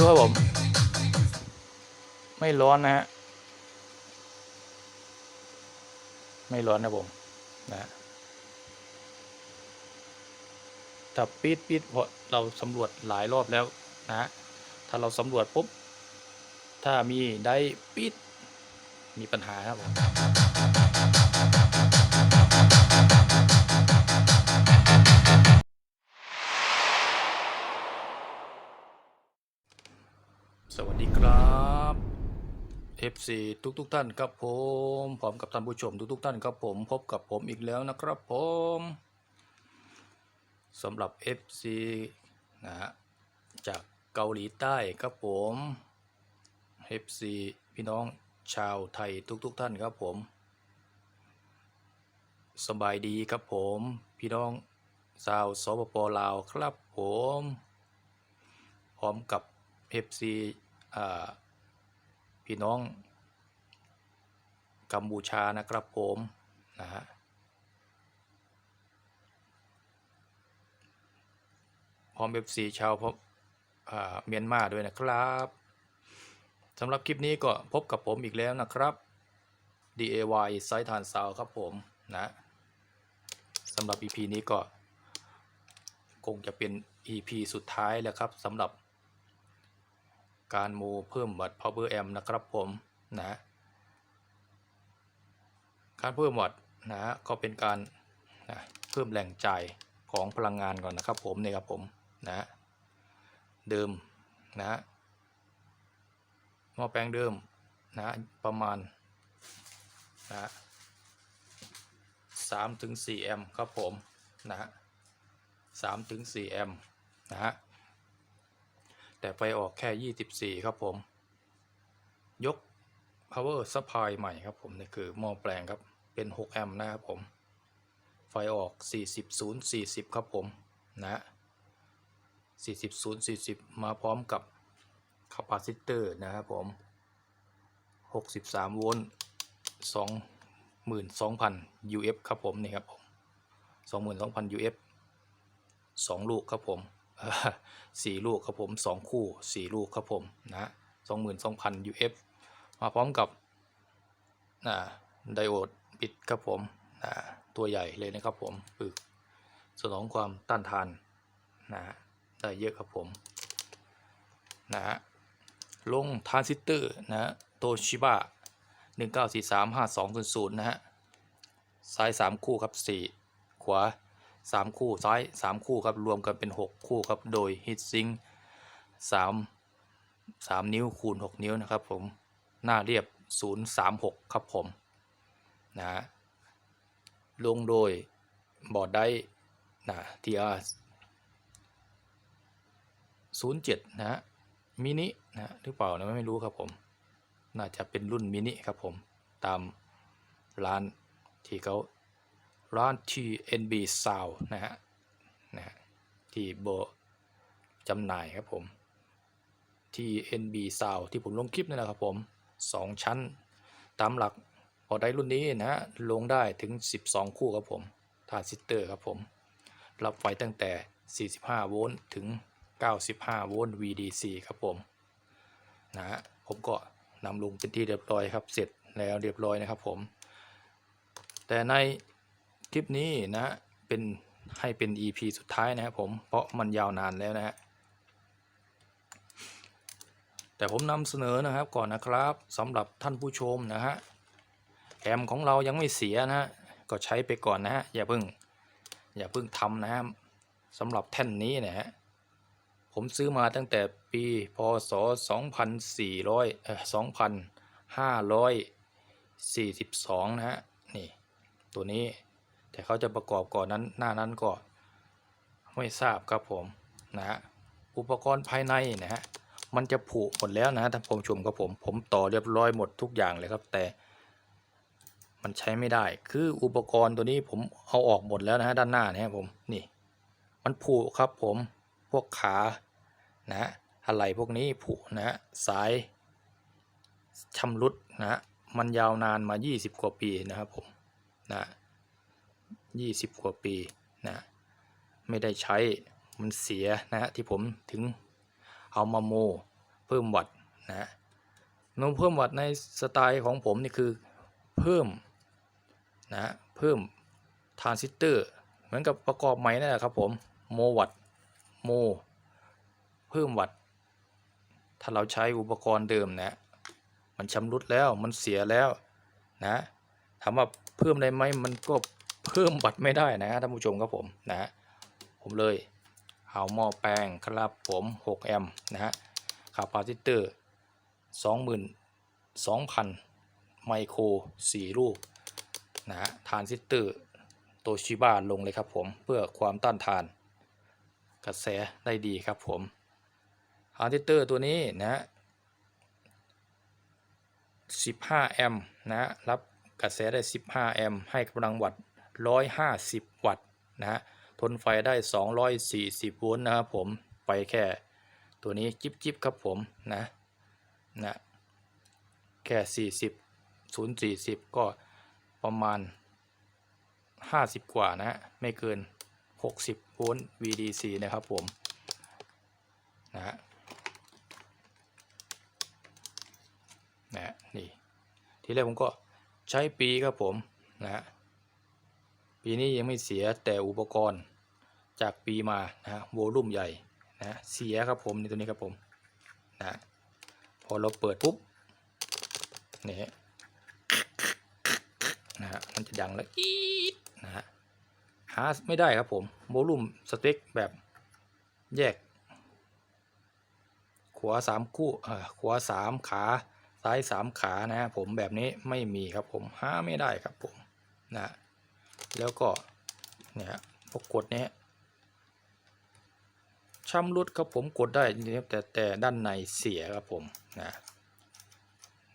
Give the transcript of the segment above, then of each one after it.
ดูครับผม ไม่ร้อนนะฮะ ไม่ร้อนนะผมนะถ้าปิดปิดเพราะเราสำรวจหลายรอบแล้วนะฮะถ้าเราสำรวจปุ๊บ ถ้ามีได้ปิดมีปัญหาครับผม วัสดีครับ FC ทุกทุกๆท่านครับผมพร้อมกับท่านผู้ชมทุกทุกๆท่านครับผมพบกับผมอีกแล้วนะครับผมสำหรับ FC นะฮะจากเกาหลีใต้ครับผม FC พี่น้องชาวไทยทุกๆทท่านครับผม สบายดีครับผม พี่น้องชาวสปปลาวครับผม พร้อมกับ FC พี่น้องกัมพูชานะครับผมนะฮะพร้อม FC ชาวพม่าเมียนมาด้วยนะครับสำหรับคลิปนี้ก็พบกับผมอีกแล้วนะครับ DAY ไซทานซาวครับผมนะสำหรับ EP นี้ก็ คงจะเป็น EP สุดท้ายแล้วครับสำหรับ การโมเพิ่มวัตต์ power amp นะครับผมนะการเพิ่มวัตต์นะก็เป็นการนะเพิ่มแหล่งจ่ายของพลังงานก่อนนะครับผมเนี่ยครับผมนะเดิมนะหม้อแปลงเดิมนะประมาณนะสามถึงสี่แอมป์ครับผมนะสามถึงสี่แอมป์นะฮะ แต่ไฟออกแค่ 24 ครับผม ยก power supply ใหม่ครับผมนี่คือหม้อแปลงครับ เป็น 6 แอมป์นะครับผม ไฟออก 40 0 40 ครับผมนะ40 0 40 มาพร้อมกับคาปาซิเตอร์นะครับผม 63 โวลต์22,000 UF ครับผมนี่ครับผม22,000 UF 2 ลูกครับผม สี่ลูกครับผมสองคู่สี่ลูกครับผมนะสองหมื่นสองพัน UF มาพร้อมกับนะไดโอดปิดครับผมนะตัวใหญ่เลยนะครับผมฝึกสนองความต้านทานนะได้เยอะครับผมนะลงทรานซิสเตอร์นะโตชิบะหนึ่งเก้าสี่สามห้าสองศูนย์ศูนย์นะฮะซ้ายสามคู่ครับสี่ขวา สามคู่ซ้ายสามคู่ครับรวมกันเป็นหกคู่ครับ โดยฮิตซิงสามสามนิ้วคูณหกนิ้วนะครับผมหน้าเรียบศูนย์สามหกครับผมนะฮะลงโดยบอร์ดได้นะทีอาร์ศูนย์เจ็ดนะฮะมินินะฮะหรือเปล่านะไม่รู้ครับผม น่าจะเป็นรุ่นมินิครับผม ตามร้านที่เขา ร้าน TNB Sound นะฮะนะฮะที่โบจำหน่ายครับผม TNB Sound ที่ผมลงคลิปนี่แหละครับผม 2 ชั้น ตามหลักพอได้รุ่นนี้นะฮะลงได้ถึง 12 คู่ครับผมทราซิสเตอร์ครับผม รับไฟตั้งแต่ 45 โวลต์ถึง 95 โวลต์ VDC ครับผมนะฮะผมก็นำลงเป็นที่เรียบร้อยครับเสร็จแล้วเรียบร้อยนะครับผม แต่ใน คลิปนี้นะเป็นให้เป็น EP สุดท้ายนะครับผมเพราะมันยาวนานแล้วนะฮะแต่ผมนำเสนอนะครับก่อนนะครับสำหรับท่านผู้ชมนะฮะแอมของเรายังไม่เสียนะฮะก็ใช้ไปก่อนนะฮะอย่าเพิ่งอย่าเพิ่งทำนะฮะสำหรับแท่นนี้นะฮะผมซื้อมาตั้งแต่ปีพศ 2400เอ่อ2542 นะฮะนี่ตัวนี้ แต่เขาจะประกอบก่อนนั้นหน้านั้นก็ไม่ทราบครับผมนะฮะอุปกรณ์ภายในนะฮะมันจะผุหมดแล้วนะท่านผู้ชมครับผมผมต่อเรียบร้อยหมดทุกอย่างเลยครับ แต่ มันใช้ไม่ได้ คืออุปกรณ์ตัวนี้ผมเอาออกหมดแล้วนะฮะด้านหน้านะครับผมนี่ มันผุครับผมพวกขานะฮะอะไรพวกนี้ผุนะฮะสายชำรุดนะฮะมันยาวนานมา 20 กว่าปีนะครับผมนะ ยี่สิบกว่าปีนะไม่ได้ใช้มันเสียนะฮะที่ผมถึงเอามาโม เพิ่มวัตนะฮะนมเพิ่มวัตในสไตล์ของผมนี่คือเพิ่มนะเพิ่มทรานซิสเตอร์เหมือนกับประกอบใหม่นั่นแหละครับผมโมวัตโม เพิ่มวัตถ้าเราใช้อุปกรณ์เดิมนะมันชำรุดแล้วมันเสียแล้วนะถามว่าเพิ่มได้ไหมมันก็ เพิ่มวัตต์ไม่ได้นะท่านผู้ชมครับผมนะฮะผมเลยเอาหม้อแปลงครับผม6แอมป์นะฮะคาปาซิเตอร์22,000 ไมโคร 4 ลูกนะฮะทานซิสเตอร์โตชิบ้าลงเลยครับผมเพื่อความต้านทาน กระแสได้ดีครับผมทรานซิสเตอร์ตัวนี้นะฮะ15 แอมป์นะฮะรับกระแสได้ 15 แอมป์ให้กำลังวัตต์ 150 วัตต์นะฮะทนไฟได้ 240 โวลต์นะครับผมไฟแค่ตัวนี้จิบจิบครับผมนะนะแค่ 40 0 40 ก็ประมาณ 50 กว่านะฮะไม่เกิน 60 โวลต์ VDC นะครับผมนะฮะนะนี่ ทีแรกผมก็ใช้ปีครับผมนะฮะ ปีนี้ยังไม่เสียแต่อุปกรณ์จากปีมานะฮะโวลุ่มใหญ่นะเสียครับผมในตัวนี้ครับผมนะพอเราเปิดปุ๊บนี่ฮะนะฮะมันจะดังแล้วอีดนะฮะหาไม่ได้ครับผมโวลุ่มสเต็กแบบแยก ขวาสามคู่เอ่อขวาสามขาซ้ายสามขานะฮะผมแบบนี้ไม่มีครับผมหาไม่ได้ครับผมนะ แล้วก็เนี่ยพวกกดเนี้ยชำรุดครับผมกดได้นะครับแต่แต่ด้านในเสียครับผมนะ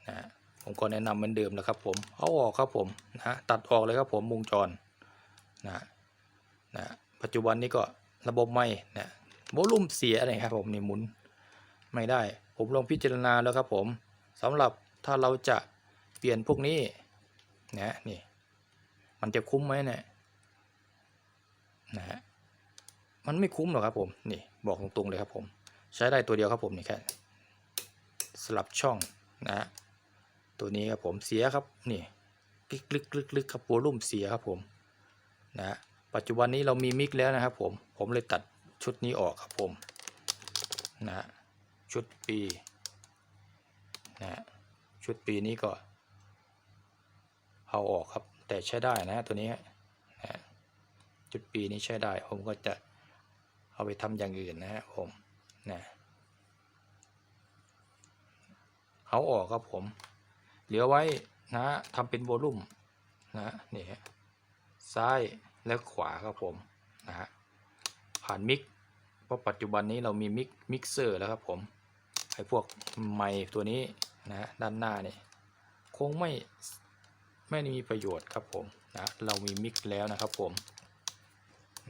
นะผมก็แนะนำเหมือนเดิมแล้วครับผมเอาออกครับผมนะตัดออกเลยครับผมวงจรนะนะปัจจุบันนี้ก็ระบบไม่นะโวลุ่มเสียอะไรครับผมนี่หมุนไม่ได้ ผมลองพิจารณาแล้วครับผมสำหรับถ้าเราจะเปลี่ยนพวกนี้นะนี่ มันจะคุ้มไหมเนี่ยนะฮะมันไม่คุ้มหรอกครับผมนี่บอกตรงๆเลยครับผม ใช้ได้ตัวเดียวครับผมนี่แค่สลับช่องนะฮะตัวนี้ครับผมเสียครับนี่ลึกลึกลึกลึกครับโวลุ่มเสียครับผมนะฮะปัจจุบันนี้เรามีมิกแล้วนะครับผมผมเลยตัดชุดนี้ออกครับผมนะฮะชุดปีนะฮะชุดปีนี้ก็เอาออกครับ แต่ใช้ได้นะตัวนี้นะจุดปีนี้ใช้ได้ ผมก็จะเอาไปทำอย่างอื่นนะฮะผมนะเอาออกครับผม เหลือไว้นะทำเป็นโวลุ่มนะนี่ฮะซ้ายและขวาครับผมนะฮะผ่านมิกเพราะปัจจุบันนี้เรามีมิกมิกเซอร์แล้วครับผมไอ้พวกไมค์ตัวนี้นะด้านหน้านี่คงไม่ ไม่มีประโยชน์ครับผมนะเรามีมิกซ์แล้วนะครับผม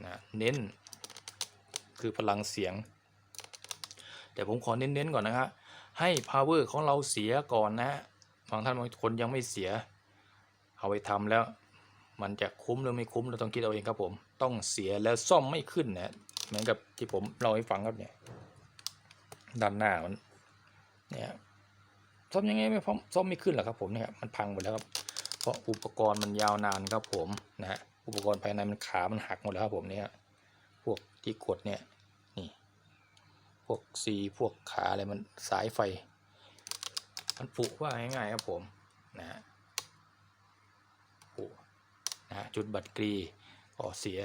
นะเน้นคือพลังเสียง แต่ผมขอเน้นๆก่อนนะครับให้ power ของเราเสียก่อนนะบางท่านบางคนยังไม่เสีย เอาไปทำแล้ว มันจะคุ้มหรือไม่คุ้มเราต้องคิดเอาเองครับผม ต้องเสียแล้วซ่อมไม่ขึ้นนะเหมือนกับที่ผมเล่าให้ฟังครับเนี่ยด้านหน้ามันเนี่ยซ่อมยังไงไม่พร้อมซ่อมไม่ขึ้นหรอครับผมเนี่ยมันพังหมดแล้วครับ ราะอุปกรณ์มันยาวนานครับผมนะฮะอุปกรณ์ภายในมันขามันหักหมดแล้วครับผมเนี่ยพวกที่กดเนี่ยนี่พวกซีพวกขาอะไรมันสายไฟ มันผุว่าง่ายๆครับผมนะฮะผุนะฮะจุดบัตรกรีก็เสีย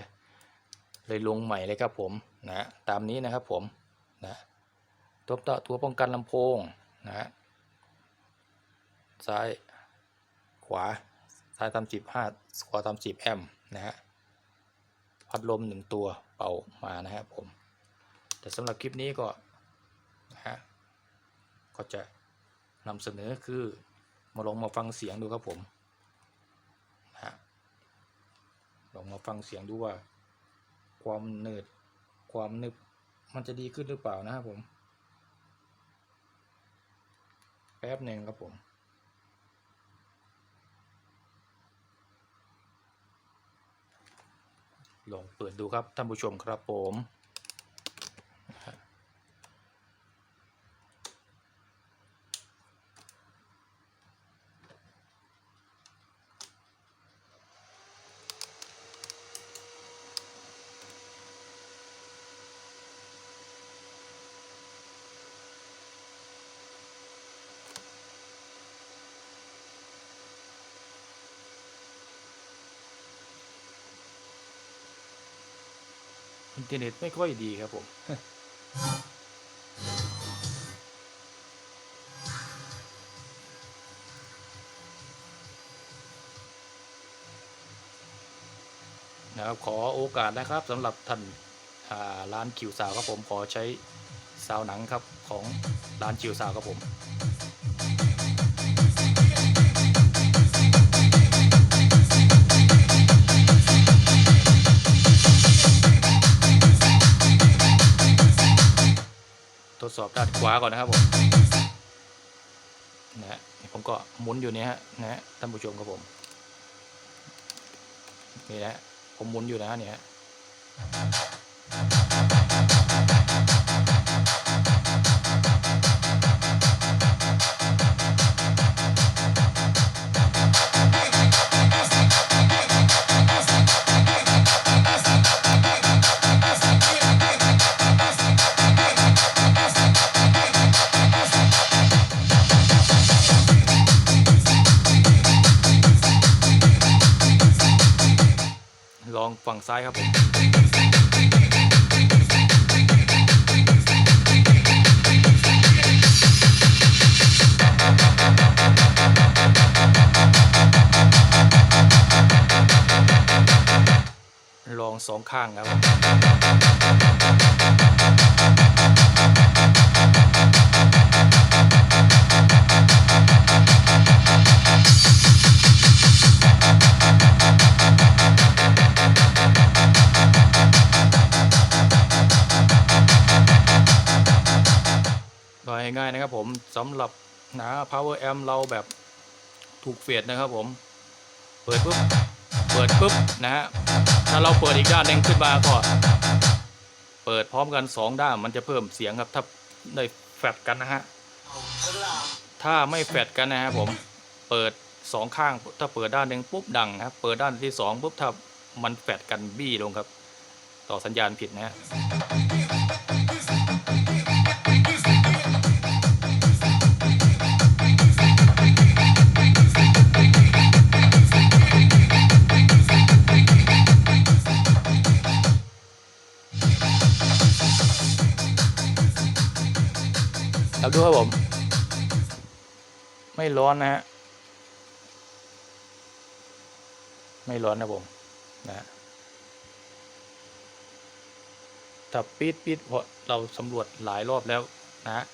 เลยลงใหม่เลยครับผมนะตามนี้นะครับผมนะตัวต่อตัวป้องกันลำโพงนะฮะซ้ายขวา ซ้ายตามจีบห้าขวาตามจีบแอมป์นะฮะพัดลมหนึ่งตัวเป่ามานะครับผม แต่สำหรับคลิปนี้ก็นะฮะก็จะนำเสนอคือมาลองมาฟังเสียงดูครับผมนะฮะลองมาฟังเสียงดูว่า ความเนืดความนึบมันจะดีขึ้นหรือเปล่านะครับผม แป๊บหนึ่งครับผม ลองเปิดดูครับท่านผู้ชมครับผม อินเทอร์เน็ตไม่ค่อยดีครับผมนะครับขอโอกาสนะครับสำหรับท่านอ่าร้านคิวสาวครับผมขอใช้ซาวหนังครับของร้านคิวสาวครับผม ดสอบด้านขวาก่อนนะครับผมนะฮะผมก็หมุนอยู่เนี่ยฮะนะฮะท่านผู้ชมครับผมนี่นะฮะผมหมุนอยู่นะฮะเนี่ย งซ้ายครับผมลองสองข้างครับ ง่ายๆนะครับผมสำหรับหนา power amp เราแบบถูกเฟดนะครับผม เปิดปุ๊บ เปิดปุ๊บนะฮะ ถ้าเราเปิดอีกด้านหนึ่งขึ้นมาก็ เปิดพร้อมกันสองด้านมันจะเพิ่มเสียงครับ ถ้าได้แฟดกันนะฮะ ถ้าไม่แฟดกันนะครับผม เปิดสองข้าง ถ้าเปิดด้านหนึ่งปุ๊บดังครับ เปิดด้านที่สองปุ๊บถ้ามันแฟดกันบี้ลงครับ ต่อสัญญาณผิดนะฮะ ไม่ร้อนนะฮะไม่ร้อนนะผมนะฮะถ้าปิดปิดเพราะเราสำรวจหลายรอบแล้วนะฮะ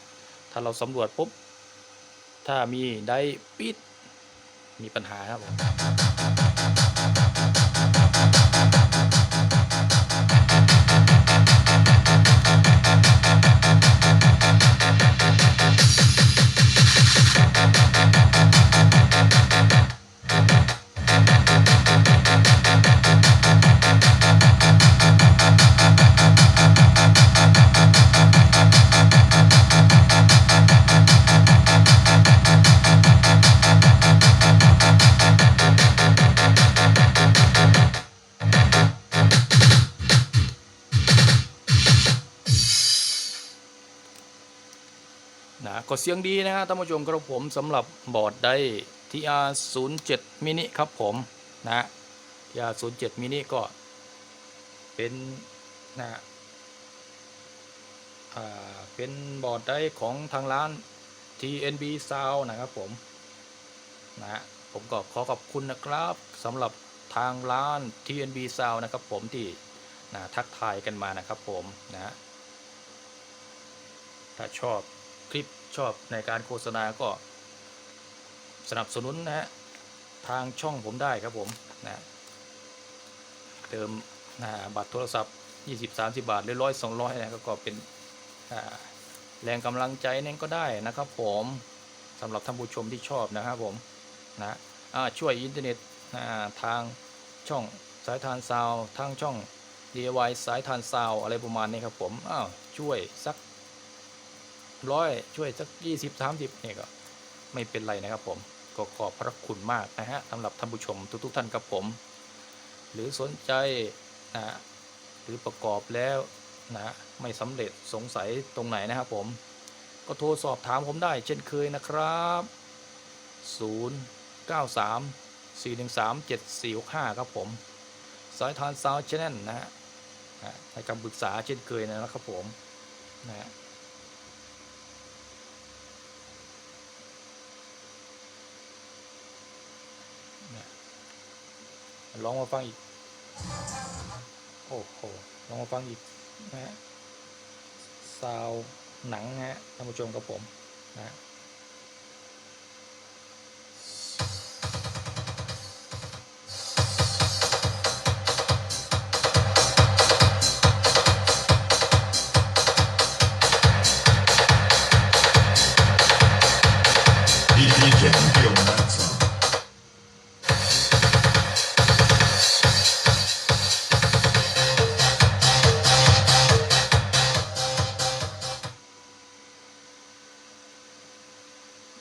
ถ้าเราสำรวจปุ๊บ ถ้ามีได้ปิดมีปัญหาครับผม สียงดีนะฮะท่านผู้ชมครับผมสำหรับบอร์ดได้ TR07 mini ครับผมนะ TR07 mini ก็เป็นนะเป็นบอร์ดได้ของทางร้าน TNB Sound นะครับผมนะผมก็ขอขอบคุณนะครับสำหรับทางร้าน TNB Sound นะครับผมที่นะทักทายกันมานะครับผมนะถ้าชอบ คลิปชอบในการโฆษณาก็สนับสนุนนะฮะทางช่องผมได้ครับผมนะเติมนะบัตรโทรศัพท์ 20-30 บาทหรือร้อยสองร้อยนะก็เป็นแรงกำลังใจนั่นก็ได้นะครับผมสำหรับท่านผู้ชมที่ชอบนะครับผมนะช่วยอินเทอร์เน็ตทางช่องสายทานซาวทางช่อง DIY สายทานซาวอะไรประมาณนี้ครับผมอ้าวช่วยสัก ร้อยช่วยสักยี่สิบสามสิบเนี่ยก็ไม่เป็นไรนะครับผมก็ขอบพระคุณมากนะฮะสำหรับท่านผู้ชมทุกๆท่านครับผม หรือสนใจนะหรือประกอบแล้วนะไม่สำเร็จสงสัยตรงไหนนะครับผม ก็โทรสอบถามผมได้เช่นเคยนะครับ 0 9 3 4 1 3 7 4 6 5 ครับผม สายทานซาวชแนลนะฮะให้คำปรึกษาเช่นเคยนะครับผมนะฮะ ลองมาฟังอีก โอ้โหลองมาฟังอีกนะฮะซาวหนังนะฮะท่านผู้ชมกับผมนะฮะ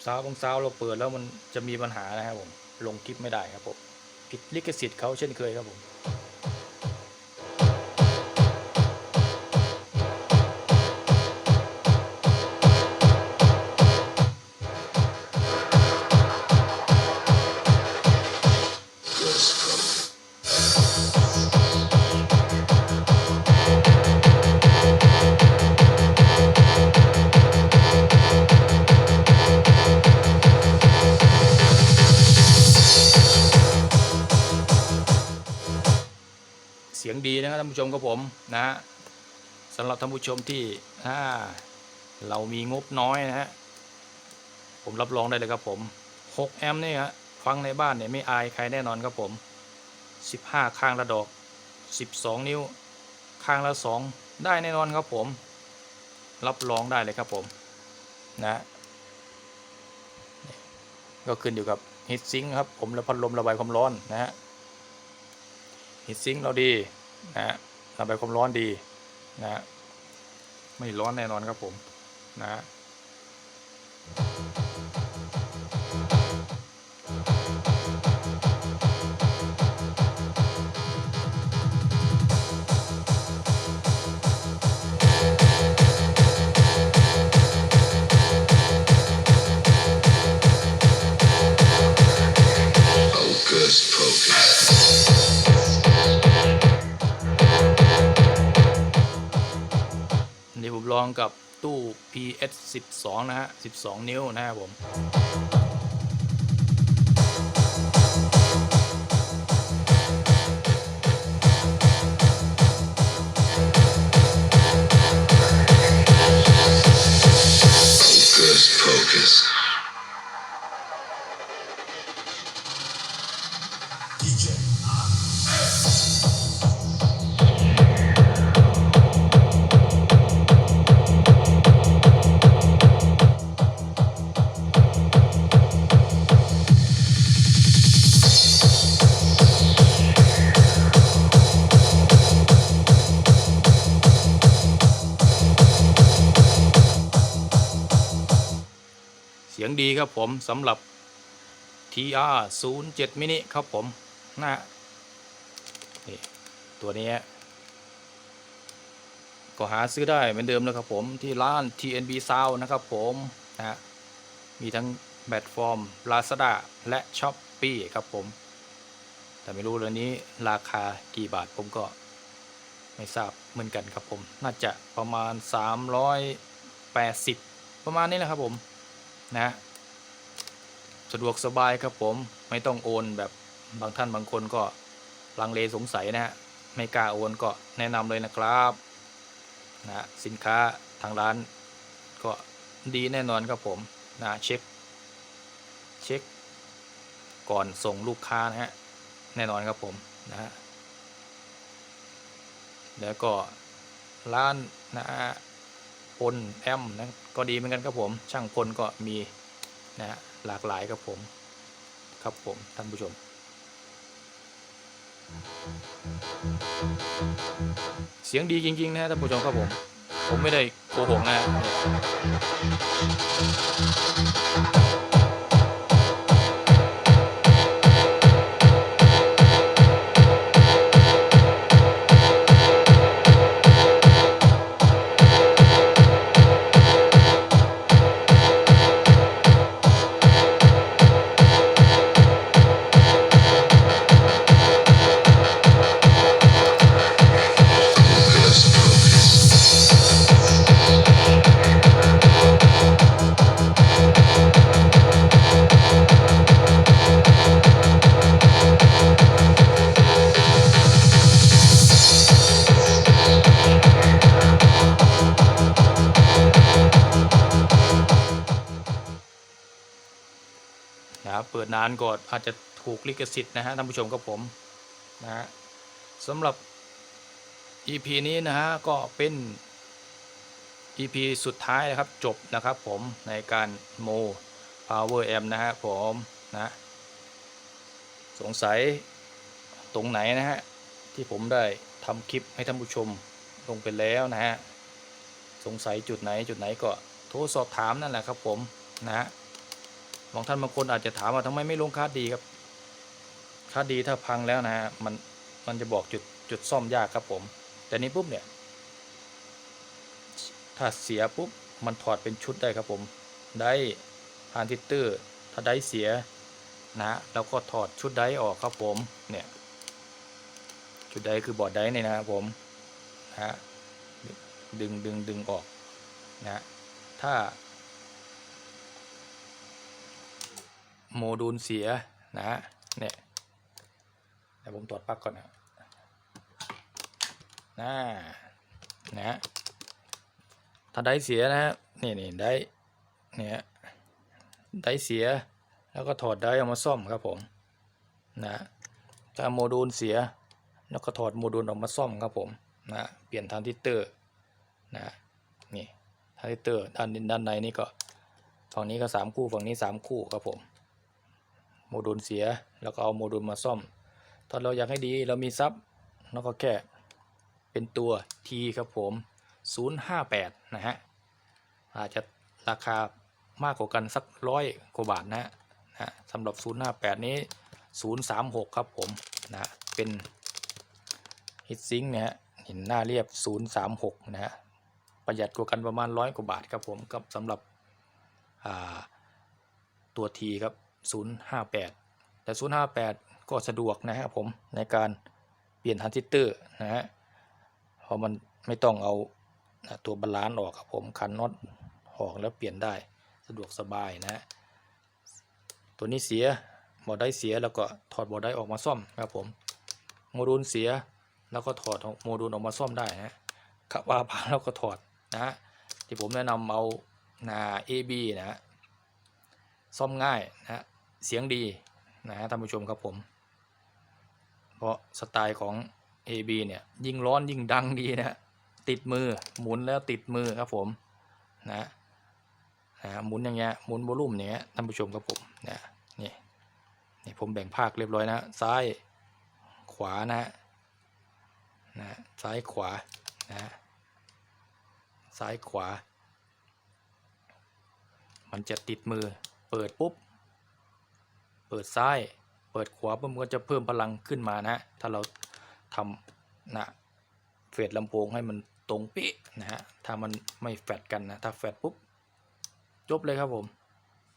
ซาวบางซาวเราเปิดแล้วมันจะมีปัญหานะครับผมลงคลิปไม่ได้ครับผมผิดลิขสิทธิ์เขาเช่นเคยครับผม กับผมนะฮะสำหรับท่านผู้ชมที่ถ้าเรามีงบน้อยนะฮะผมรับรองได้เลยครับผม 6 แอมป์นี่ฮะฟังในบ้านเนี่ยไม่อายใครแน่นอนครับผม 15 ข้างละดอก 12 นิ้ว ข้างละ 2 ได้แน่นอนครับผม รับรองได้เลยครับผมนะก็ขึ้นอยู่กับฮิตซิงครับผมและพัดลมระบายความร้อนนะฮะฮีทซิงค์เราดีนะฮะ ระบายความร้อนดีนะฮะไม่ร้อนแน่นอนครับผมนะ นี้ผมลองกับตู้ PS 12 นะฮะ 12 นิ้วนะครับผม Focus, focus. DJ ดีครับผมสำหรับ TR 07 mini ครับผมนะฮะนี่ตัวนี้ก็หาซื้อได้เหมือนเดิมนะครับผมที่ร้าน TNB Sound นะครับผมนะฮะมีทั้งแพลตฟอร์ม Lazada และ Shopee ครับผม แต่ไม่รู้เรื่องนี้ราคากี่บาทผมก็ไม่ทราบเหมือนกันครับผม น่าจะประมาณ 380 ประมาณนี้แหละครับผม นะสะดวกสบายครับผมไม่ต้องโอนแบบบางท่านบางคนก็ลังเลสงสัยนะฮะไม่กล้าโอนก็แนะนำเลยนะครับนะสินค้าทางร้านก็ดีแน่นอนครับผมนะเช็คเช็คก่อนส่งลูกค้านะฮะแน่นอนครับผมนะฮะแล้วก็ร้านนะฮะ พลแอมนะก็ดีเหมือนกันครับผม ช่างพลก็มีนะฮะหลากหลายครับผมครับผมท่านผู้ชม เสียงดีจริง ๆ นะฮะท่านผู้ชมครับผม ผมไม่ได้โกหกนะ ปิดนานก็อนอาจจะถูกลิขสิทธิ์นะฮะท่านผู้ชมครับผมนะฮะสำหรับ EP นี้นะฮะก็เป็น EP สุดท้ายนะครับจบนะครับผมในการโม Power M นะฮะผมนะสงสัยตรงไหนนะฮะที่ผมได้ทำคลิปให้ท่านผู้ชมลงไปแล้วนะฮะสงสัยจุดไหนจุดไหนก็โทรสอบถามนั่นแหละครับผมนะฮะ บางท่านบางคนอาจจะถามว่าทำไมไม่ลงค่าดีครับค่าดีถ้าพังแล้วนะฮะมันมันจะบอกจุดจุดซ่อมยากครับผม แต่นี้ปุ๊บเนี่ย ถ้าเสียปุ๊บมันถอดเป็นชุดได้ครับผมได้ทานทิตเตอร์ถ้าได้เสียนะเราก็ถอดชุดได้ออกครับผมเนี่ยชุดได้คือบอร์ดได้เนี่ยนะครับผมนะฮะดึงดึงดึงออกนะถ้า โมดูลเสียนะฮะเนี่ยเดี๋ยวผมตรวจปลั๊กก่อนนะน่านะฮะถ้าได้เสียนะฮะนี่นี่ได้เนี่ยได้เสียแล้วก็ถอดได้เอามาซ่อมครับผมนะถ้าโมดูลเสีย แล้วก็ถอดโมดูลออกมาซ่อมครับผมนะเปลี่ยนทรานซิสเตอร์นะนี่ทรานซิสเตอร์ด้านด้านในนี่ก็ฝั่งนี้ก็สามคู่ฝั่งนี้สามคู่ครับผม โมดูลเสีย แล้วก็เอาโมดูลมาซ่อม ถ้าเราอยากให้ดีเรามีซับแล้วก็แค่เป็นตัว T ครับผม 058 นะฮะ อาจจะราคามากกว่ากันสักร้อยกว่าบาทนะฮะนะสำหรับ 058 นี้ 036 ครับผมนะเป็นฮิตซิงนะฮะหินหน้าเรียบ 036 นะฮะ ประหยัดกว่ากันประมาณร้อยกว่าบาทครับผมกับสำหรับตัว T ครับ 058 แต่ 058 ก็สะดวกนะครับผมในการเปลี่ยนทรานซิสเตอร์นะฮะเพราะมันไม่ต้องเอาตัวบาลานซ์ออกครับผมคันน็อตออกแล้วเปลี่ยนได้สะดวกสบายนะฮะตัวนี้เสียบอดได้เสียแล้วก็ถอดบอดได้ออกมาซ่อมครับผมโมดูลเสียแล้วก็ถอดโมดูลออกมาซ่อมได้นะฮะขับว่าผ่านแล้วก็ถอดนะฮะที่ผมแนะนำเอาหนา AB นะฮะซ่อมง่ายนะฮะ เสียงดีนะฮะท่านผู้ชมครับผม เพราะสไตล์ของ AB เนี่ยยิ่งร้อนยิ่งดังดีนะฮะติดมือหมุนแล้วติดมือครับผมนะนะหมุนอย่างเงี้ยหมุนโวลุ่มอย่างเงี้ยท่านผู้ชมครับผมนะนี่นี่ผมแบ่งภาคเรียบร้อยนะซ้ายขวานะนะซ้ายขวานะซ้ายขวา มันจะติดมือเปิดปุ๊บ เปิดซ้าย เปิดขวามันก็จะเพิ่มพลังขึ้นมานะถ้าเราทำนะเฟดลำโพงให้มันตรงป๊นะฮะ ถ้ามันไม่แฟดกันนะ ถ้าแฟดปุ๊บจบเลยครับผม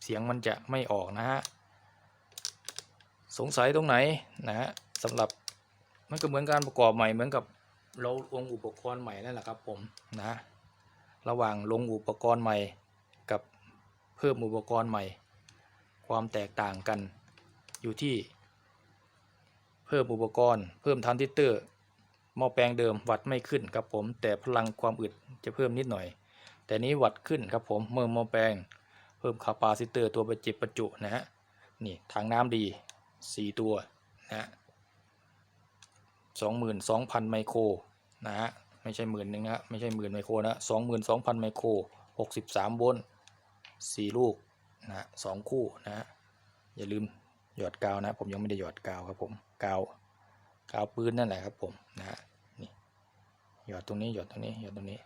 เสียงมันจะไม่ออกนะฮะ สงสัยตรงไหนนะฮะสำหรับมันก็เหมือนการประกอบใหม่เหมือนกับเราลงอุปกรณ์ใหม่นั่นแหละครับผมนะ ระหว่างลงอุปกรณ์ใหม่กับเพิ่มอุปกรณ์ใหม่ ความแตกต่างกัน อยู่ที่ เพิ่มอุปกรณ์ เพิ่มทรานซิสเตอร์หม้อแปลงเดิมวัดไม่ขึ้นครับผม แต่พลังความอึดจะเพิ่มนิดหน่อย แต่นี้วัดขึ้นครับผมเมื่อหม้อแปลง เพิ่มคาปาซิเตอร์ตัวประจิบประจุนะฮะนี่ทางน้ำดี 4 ตัวนะฮะสองหมื่นสองพันไมโครนะฮะไม่ใช่หมื่นหนึ่งนะฮะไม่ใช่หมื่นไมโครนะสองหมื่นสองพันไมโครหกสิบสามโวลต์สี่ลูกนะฮะสองคู่นะฮะอย่าลืม หยอดกาวนะ ผมยังไม่ได้หยอดกาวครับผมกาวกาวปืนนั่นแหละครับผมนะฮะนี่หยอดตรงนี้หยอดตรงนี้หยอดตรงนี้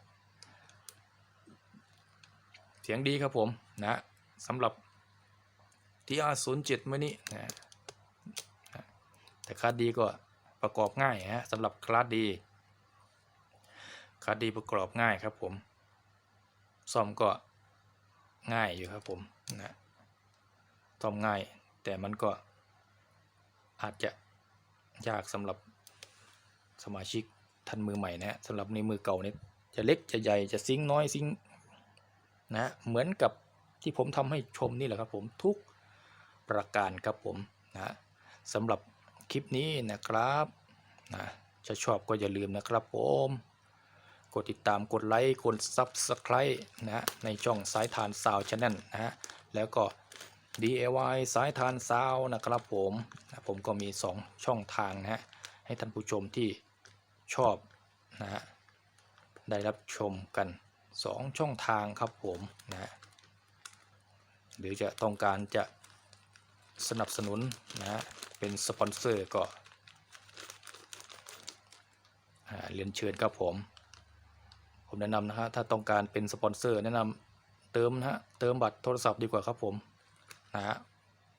เสียงดีครับผมนะสำหรับ TR07 เจ็ดมื่อนี้นะแต่คลาสดีก็ประกอบง่ายฮะสำหรับคลาสดีคลาสดีประกอบง่ายครับผมซ่อมก็ง่ายอยู่ครับผมนะซ่อมง่าย แต่มันก็อาจจะยากสำหรับสมาชิกท่านมือใหม่นะฮะสำหรับในมือเก่าเนี่ยจะเล็กจะใหญ่จะซิงน้อยซิงนะเหมือนกับที่ผมทำให้ชมนี่แหละครับผมทุกประการครับผมนะสำหรับคลิปนี้นะครับนะจะชอบก็อย่าลืมนะครับผม กดติดตามกดไลค์กด Subscribe นะในช่องสายทานซาวช n แนลนะฮะแล้วก็ DIY สายทานซาวนะครับผมผมก็มี 2 ช่องทางนะฮะให้ท่านผู้ชมที่ชอบนะฮะได้รับชมกัน 2 ช่องทางครับผมนะฮะหรือจะต้องการจะสนับสนุนนะฮะเป็นสปอนเซอร์ก็เรียนเชิญครับผม ผมแนะนำนะฮะถ้าต้องการเป็นสปอนเซอร์แนะนำเติมนะฮะเติมบัตรโทรศัพท์ดีกว่าครับผม นะฮะ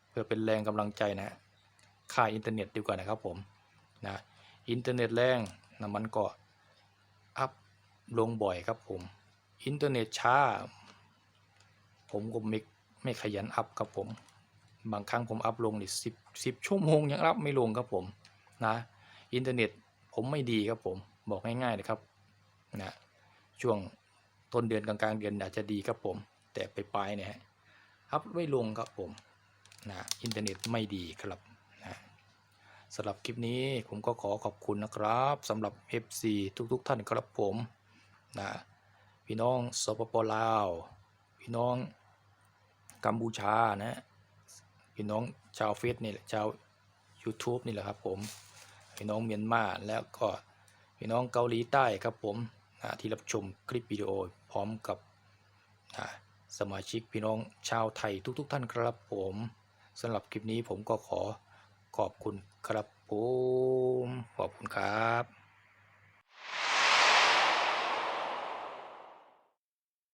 เพื่อเป็นแรงกำลังใจนะฮะค่าอินเทอร์เน็ตดีกว่านะครับผมนะอินเทอร์เน็ตแรงนะมันก็อัพลงบ่อยครับผม อินเทอร์เน็ตช้า ผมก็ไม่ไม่ขยันอัพครับผม บางครั้งผมอัพลงนี่สิบสิบชั่วโมงยังอัพไม่ลงครับผมนะอินเทอร์เน็ตผมไม่ดีครับผมบอกง่ายๆเลยครับนะช่วงต้นเดือนกลางๆเดือนอาจจะดีครับผม แต่ไปปลายๆเนี่ย อัพไม่ลงครับผมนะอินเทอร์เน็ตไม่ดีครับนะสำหรับคลิปนี้ผมก็ขอขอบคุณนะครับสำหรับ FC ทุกๆ ท่านครับผมนะพี่น้องสปปลาว พี่น้องกัมพูชานะพี่น้องชาวเฟซนี่แหละชาว YouTube นี่แหละครับผมพี่น้องเมียนมาแล้วก็พี่น้องเกาหลีใต้ครับผมนะที่รับชมคลิปวิดีโอพร้อมกับนะ สมาชิกพี่น้องชาวไทยทุกๆทท่านครับผมสำหรับคลิปนี้ผมก็ขอขอบคุณครับผม ขอบคุณครับ